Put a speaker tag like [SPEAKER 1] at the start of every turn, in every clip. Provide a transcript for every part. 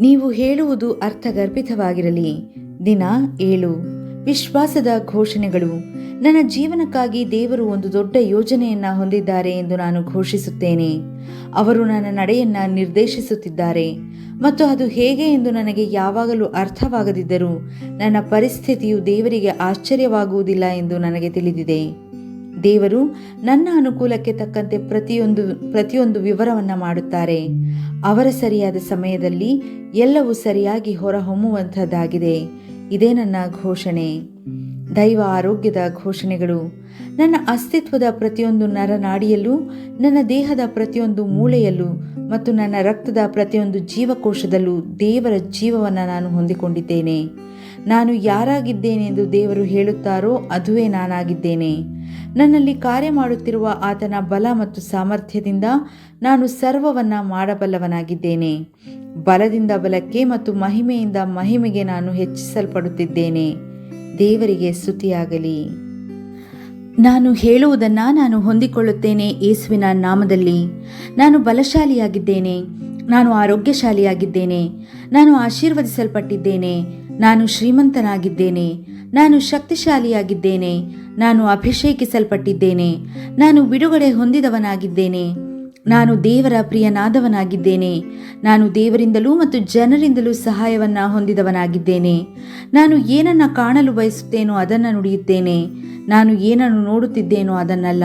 [SPEAKER 1] ನೀವು ಹೇಳುವುದು ಅರ್ಥಗರ್ಭಿತವಾಗಿರಲಿ. ದಿನ ಏಳು. ವಿಶ್ವಾಸದ ಘೋಷಣೆಗಳು. ನನ್ನ ಜೀವನಕ್ಕಾಗಿ ದೇವರು ಒಂದು ದೊಡ್ಡ ಯೋಜನೆಯನ್ನ ಹೊಂದಿದ್ದಾರೆ ಎಂದು ನಾನು ಘೋಷಿಸುತ್ತೇನೆ. ಅವರು ನನ್ನ ನಡೆಯನ್ನ ನಿರ್ದೇಶಿಸುತ್ತಿದ್ದಾರೆ. ಮತ್ತು ಅದು ಹೇಗೆ ಎಂದು ನನಗೆ ಯಾವಾಗಲೂ ಅರ್ಥವಾಗದಿದ್ದರೂ, ನನ್ನ ಪರಿಸ್ಥಿತಿಯು ದೇವರಿಗೆ ಆಶ್ಚರ್ಯವಾಗುವುದಿಲ್ಲ ಎಂದು ನನಗೆ ತಿಳಿದಿದೆ. ದೇವರು ನನ್ನ ಅನುಕೂಲಕ್ಕೆ ತಕ್ಕಂತೆ ಪ್ರತಿಯೊಂದು ಪ್ರತಿಯೊಂದು ವಿವರವನ್ನು ಮಾಡುತ್ತಾರೆ. ಅವರ ಸರಿಯಾದ ಸಮಯದಲ್ಲಿ ಎಲ್ಲವೂ ಸರಿಯಾಗಿ ಹೊರಹೊಮ್ಮುವಂಥದ್ದಾಗಿದೆ ಇದೇ ನನ್ನ ಘೋಷಣೆ. ದೈವ ಆರೋಗ್ಯದ ಘೋಷಣೆಗಳು. ನನ್ನ ಅಸ್ತಿತ್ವದ ಪ್ರತಿಯೊಂದು ನರನಾಡಿಯಲ್ಲೂ ನನ್ನ ದೇಹದ ಪ್ರತಿಯೊಂದು ಮೂಳೆಯಲ್ಲೂ ಮತ್ತು ನನ್ನ ರಕ್ತದ ಪ್ರತಿಯೊಂದು ಜೀವಕೋಶದಲ್ಲೂ ದೇವರ ಜೀವವನ್ನು ನಾನು ಹೊಂದಿಕೊಂಡಿದ್ದೇನೆ. ನಾನು ಯಾರಾಗಿದ್ದೇನೆ ಎಂದು ದೇವರು ಹೇಳುತ್ತಾರೋ, ಅದುವೇ ನಾನಾಗಿದ್ದೇನೆ. ನನ್ನಲ್ಲಿ ಕಾರ್ಯ ಮಾಡುತ್ತಿರುವ ಆತನ ಬಲ ಮತ್ತು ಸಾಮರ್ಥ್ಯದಿಂದ ನಾನು ಸರ್ವವನ್ನ ಮಾಡಬಲ್ಲವನಾಗಿದ್ದೇನೆ. ಬಲದಿಂದ ಬಲಕ್ಕೆ ಮತ್ತು ಮಹಿಮೆಯಿಂದ ಮಹಿಮೆಗೆ ನಾನು ಹೆಚ್ಚಿಸಲ್ಪಡುತ್ತಿದ್ದೇನೆ. ದೇವರಿಗೆ ಸ್ತುತಿಯಾಗಲಿ. ನಾನು ಹೇಳುವುದನ್ನು ನಾನು ಹೊಂದಿಕೊಳ್ಳುತ್ತೇನೆ ಯೇಸುವಿನ ನಾಮದಲ್ಲಿ. ನಾನು ಬಲಶಾಲಿಯಾಗಿದ್ದೇನೆ. ನಾನು ಆರೋಗ್ಯಶಾಲಿಯಾಗಿದ್ದೇನೆ. ನಾನು ಆಶೀರ್ವದಿಸಲ್ಪಟ್ಟಿದ್ದೇನೆ. ನಾನು ಶ್ರೀಮಂತನಾಗಿದ್ದೇನೆ, ನಾನು ಶಕ್ತಿಶಾಲಿಯಾಗಿದ್ದೇನೆ, ನಾನು ಅಭಿಷೇಕಿಸಲ್ಪಟ್ಟಿದ್ದೇನೆ, ನಾನು ಬಿಡುಗಡೆ ಹೊಂದಿದವನಾಗಿದ್ದೇನೆ, ನಾನು ದೇವರ ಪ್ರಿಯನಾದವನಾಗಿದ್ದೇನೆ, ನಾನು ದೇವರಿಂದಲೂ ಮತ್ತು ಜನರಿಂದಲೂ ಸಹಾಯವನ್ನ ಹೊಂದಿದವನಾಗಿದ್ದೇನೆ, ನಾನು ಏನನ್ನ ಕಾಣಲು ಬಯಸುತ್ತೇನೋ ಅದನ್ನು ನುಡಿಯುತ್ತೇನೆ, ನಾನು ಏನನ್ನು ನೋಡುತ್ತಿದ್ದೇನೋ ಅದನ್ನಲ್ಲ.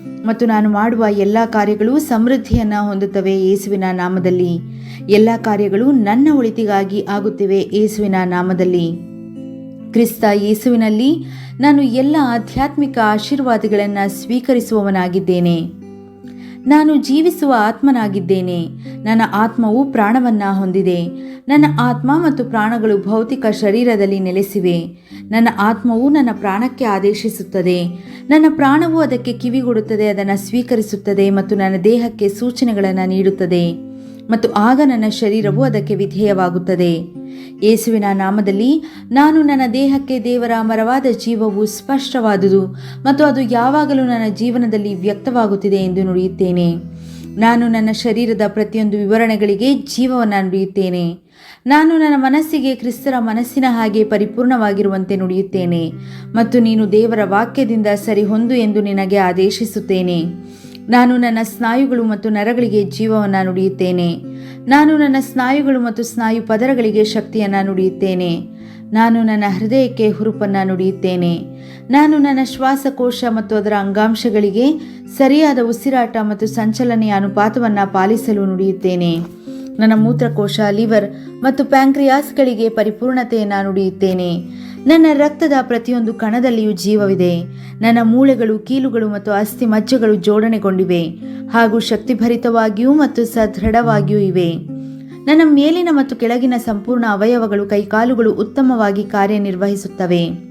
[SPEAKER 1] ಮತ್ತು ನಾನು ಮಾಡುವ ಎಲ್ಲ ಕಾರ್ಯಗಳು ಸಮೃದ್ಧಿಯನ್ನು ಹೊಂದುತ್ತವೆ ಯೇಸುವಿನ ನಾಮದಲ್ಲಿ. ಎಲ್ಲ ಕಾರ್ಯಗಳು ನನ್ನ ಒಳಿತಿಗಾಗಿ ಆಗುತ್ತಿವೆ ಯೇಸುವಿನ ನಾಮದಲ್ಲಿ. ಕ್ರಿಸ್ತ ಯೇಸುವಿನಲ್ಲಿ ನಾನು ಎಲ್ಲ ಆಧ್ಯಾತ್ಮಿಕ ಆಶೀರ್ವಾದಗಳನ್ನು ಸ್ವೀಕರಿಸುವವನಾಗಿದ್ದೇನೆ. ನಾನು ಜೀವಿಸುವ ಆತ್ಮನಾಗಿದ್ದೇನೆ. ನನ್ನ ಆತ್ಮವು ಪ್ರಾಣವನ್ನು ಹೊಂದಿದೆ. ನನ್ನ ಆತ್ಮ ಮತ್ತು ಪ್ರಾಣಗಳು ಭೌತಿಕ ಶರೀರದಲ್ಲಿ ನೆಲೆಸಿವೆ. ನನ್ನ ಆತ್ಮವು ನನ್ನ ಪ್ರಾಣಕ್ಕೆ ಆದೇಶಿಸುತ್ತದೆ. ನನ್ನ ಪ್ರಾಣವು ಅದಕ್ಕೆ ಕಿವಿಗೊಡುತ್ತದೆ ಅದನ್ನು ಸ್ವೀಕರಿಸುತ್ತದೆ ಮತ್ತು ನನ್ನ ದೇಹಕ್ಕೆ ಸೂಚನೆಗಳನ್ನು ನೀಡುತ್ತದೆ. ಮತ್ತು ಆಗ ನನ್ನ ಶರೀರವು ಅದಕ್ಕೆ ವಿಧೇಯವಾಗುತ್ತದೆ. ಯೇಸುವಿನ ನಾಮದಲ್ಲಿ ನಾನು ನನ್ನ ದೇಹಕ್ಕೆ ದೇವರ ಅಮರವಾದ ಜೀವವು ಸ್ಪಷ್ಟವಾದುದು ಮತ್ತು ಅದು ಯಾವಾಗಲೂ ನನ್ನ ಜೀವನದಲ್ಲಿ ವ್ಯಕ್ತವಾಗುತ್ತಿದೆ ಎಂದು ನುಡಿಯುತ್ತೇನೆ. ನಾನು ನನ್ನ ಶರೀರದ ಪ್ರತಿಯೊಂದು ವಿವರಣೆಗಳಿಗೆ ಜೀವವನ್ನು ನುಡಿಯುತ್ತೇನೆ. ನಾನು ನನ್ನ ಮನಸ್ಸಿಗೆ ಕ್ರಿಸ್ತರ ಮನಸ್ಸಿನ ಹಾಗೆ ಪರಿಪೂರ್ಣವಾಗಿರುವಂತೆ ನುಡಿಯುತ್ತೇನೆ ಮತ್ತು ನೀನು ದೇವರ ವಾಕ್ಯದಿಂದ ಸರಿಹೊಂದು ಎಂದು ನಿನಗೆ ಆದೇಶಿಸುತ್ತೇನೆ. ನಾನು ನನ್ನ ಸ್ನಾಯುಗಳು ಮತ್ತು ನರಗಳಿಗೆ ಜೀವವನ್ನು ನುಡಿಯುತ್ತೇನೆ. ನಾನು ನನ್ನ ಸ್ನಾಯುಗಳು ಮತ್ತು ಸ್ನಾಯು ಪದರಗಳಿಗೆ ಶಕ್ತಿಯನ್ನು ನುಡಿಯುತ್ತೇನೆ. ನಾನು ನನ್ನ ಹೃದಯಕ್ಕೆ ಹುರುಪನ್ನು ನುಡಿಯುತ್ತೇನೆ. ನಾನು ನನ್ನ ಶ್ವಾಸಕೋಶ ಮತ್ತು ಅದರ ಅಂಗಾಂಶಗಳಿಗೆ ಸರಿಯಾದ ಉಸಿರಾಟ ಮತ್ತು ಸಂಚಲನೆಯ ಅನುಪಾತವನ್ನು ಪಾಲಿಸಲು ನುಡಿಯುತ್ತೇನೆ. ನನ್ನ ಮೂತ್ರಕೋಶ, ಲಿವರ್ ಮತ್ತು ಪ್ಯಾಂಕ್ರಿಯಾಸ್ಗಳಿಗೆ ಪರಿಪೂರ್ಣತೆಯನ್ನು ನುಡಿಯುತ್ತೇನೆ. ನನ್ನ ರಕ್ತದ ಪ್ರತಿಯೊಂದು ಕಣದಲ್ಲಿಯೂ ಜೀವವಿದೆ. ನನ್ನ ಮೂಳೆಗಳು, ಕೀಲುಗಳು ಮತ್ತು ಅಸ್ಥಿ ಮಜ್ಜೆಗಳು ಜೋಡಣೆಗೊಂಡಿವೆ. ಹಾಗೂ ಶಕ್ತಿಭರಿತವಾಗಿಯೂ ಮತ್ತು ಸದೃಢವಾಗಿಯೂ ಇವೆ. ನನ್ನ ಮೇಲಿನ ಮತ್ತು ಕೆಳಗಿನ ಸಂಪೂರ್ಣ ಅವಯವಗಳು, ಕೈಕಾಲುಗಳು ಉತ್ತಮವಾಗಿ ಕಾರ್ಯನಿರ್ವಹಿಸುತ್ತವೆ.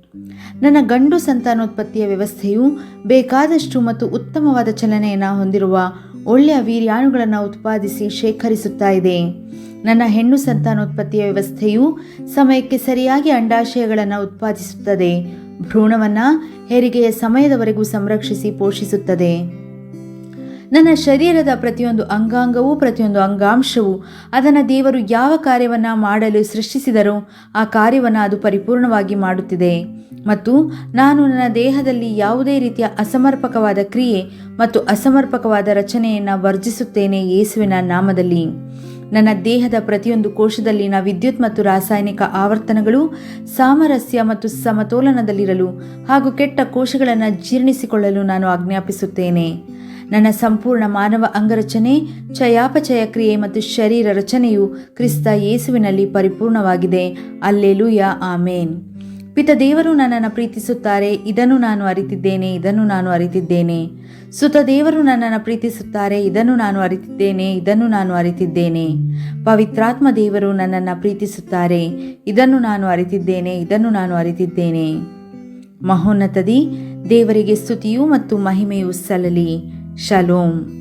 [SPEAKER 1] ನನ್ನ ಗಂಡು ಸಂತಾನೋತ್ಪತ್ತಿಯ ವ್ಯವಸ್ಥೆಯು ಬೇಕಾದಷ್ಟು ಮತ್ತು ಉತ್ತಮವಾದ ಚಲನೆಯನ್ನು ಹೊಂದಿರುವ ಒಳ್ಳೆಯ ವೀರ್ಯಾಣುಗಳನ್ನು ಉತ್ಪಾದಿಸಿ ಶೇಖರಿಸುತ್ತಾ ಇದೆ. ನನ್ನ ಹೆಣ್ಣು ಸಂತಾನೋತ್ಪತ್ತಿಯ ವ್ಯವಸ್ಥೆಯು ಸಮಯಕ್ಕೆ ಸರಿಯಾಗಿ ಅಂಡಾಶಯಗಳನ್ನು ಉತ್ಪಾದಿಸುತ್ತದೆ. ಭ್ರೂಣವನ್ನು ಹೆರಿಗೆಯ ಸಮಯದವರೆಗೂ ಸಂರಕ್ಷಿಸಿ ಪೋಷಿಸುತ್ತದೆ. ನನ್ನ ಶರೀರದ ಪ್ರತಿಯೊಂದು ಅಂಗಾಂಗವೂ, ಪ್ರತಿಯೊಂದು ಅಂಗಾಂಶವೂ ಅದನ್ನು ದೇವರು ಯಾವ ಕಾರ್ಯವನ್ನು ಮಾಡಲು ಸೃಷ್ಟಿಸಿದರೋ ಆ ಕಾರ್ಯವನ್ನು ಅದು ಪರಿಪೂರ್ಣವಾಗಿ ಮಾಡುತ್ತಿದೆ. ಮತ್ತು ನಾನು ನನ್ನ ದೇಹದಲ್ಲಿ ಯಾವುದೇ ರೀತಿಯ ಅಸಮರ್ಪಕವಾದ ಕ್ರಿಯೆ ಮತ್ತು ಅಸಮರ್ಪಕವಾದ ರಚನೆಯನ್ನು ವರ್ಜಿಸುತ್ತೇನೆ ಯೇಸುವಿನ ನಾಮದಲ್ಲಿ. ನನ್ನ ದೇಹದ ಪ್ರತಿಯೊಂದು ಕೋಶದಲ್ಲಿನ ವಿದ್ಯುತ್ ಮತ್ತು ರಾಸಾಯನಿಕ ಆವರ್ತನಗಳು ಸಾಮರಸ್ಯ ಮತ್ತು ಸಮತೋಲನದಲ್ಲಿರಲು ಹಾಗೂ ಕೆಟ್ಟ ಕೋಶಗಳನ್ನು ಜೀರ್ಣಿಸಿಕೊಳ್ಳಲು ನಾನು ಆಜ್ಞಾಪಿಸುತ್ತೇನೆ. ನನ್ನ ಸಂಪೂರ್ಣ ಮಾನವ ಅಂಗರಚನೆ ಚಯಾಪಚಯ ಕ್ರಿಯೆ ಮತ್ತು ಶರೀರ ರಚನೆಯು ಕ್ರಿಸ್ತ ಯೇಸುವಿನಲ್ಲಿ ಪರಿಪೂರ್ಣವಾಗಿದೆ. ಅಲ್ಲೆಲೂಯ, ಆಮೇನ್. ಪಿತ ದೇವರು ನನ್ನನ್ನು ಪ್ರೀತಿಸುತ್ತಾರೆ. ಇದನ್ನು ನಾನು ಅರಿತಿದ್ದೇನೆ, ಇದನ್ನು ನಾನು ಅರಿತಿದ್ದೇನೆ. ಸುತ ದೇವರು ನನ್ನನ್ನು ಪ್ರೀತಿಸುತ್ತಾರೆ. ಇದನ್ನು ನಾನು ಅರಿತಿದ್ದೇನೆ, ಇದನ್ನು ನಾನು ಅರಿತಿದ್ದೇನೆ. ಪವಿತ್ರಾತ್ಮ ದೇವರು ನನ್ನನ್ನು ಪ್ರೀತಿಸುತ್ತಾರೆ. ಇದನ್ನು ನಾನು ಅರಿತಿದ್ದೇನೆ, ಇದನ್ನು ನಾನು ಅರಿತಿದ್ದೇನೆ. ಮಹೋನ್ನತದಿ, ದೇವರಿಗೆ ಸ್ತುತಿಯೂ ಮತ್ತು ಮಹಿಮೆಯೂ ಸಲ್ಲಲಿ. Shalom.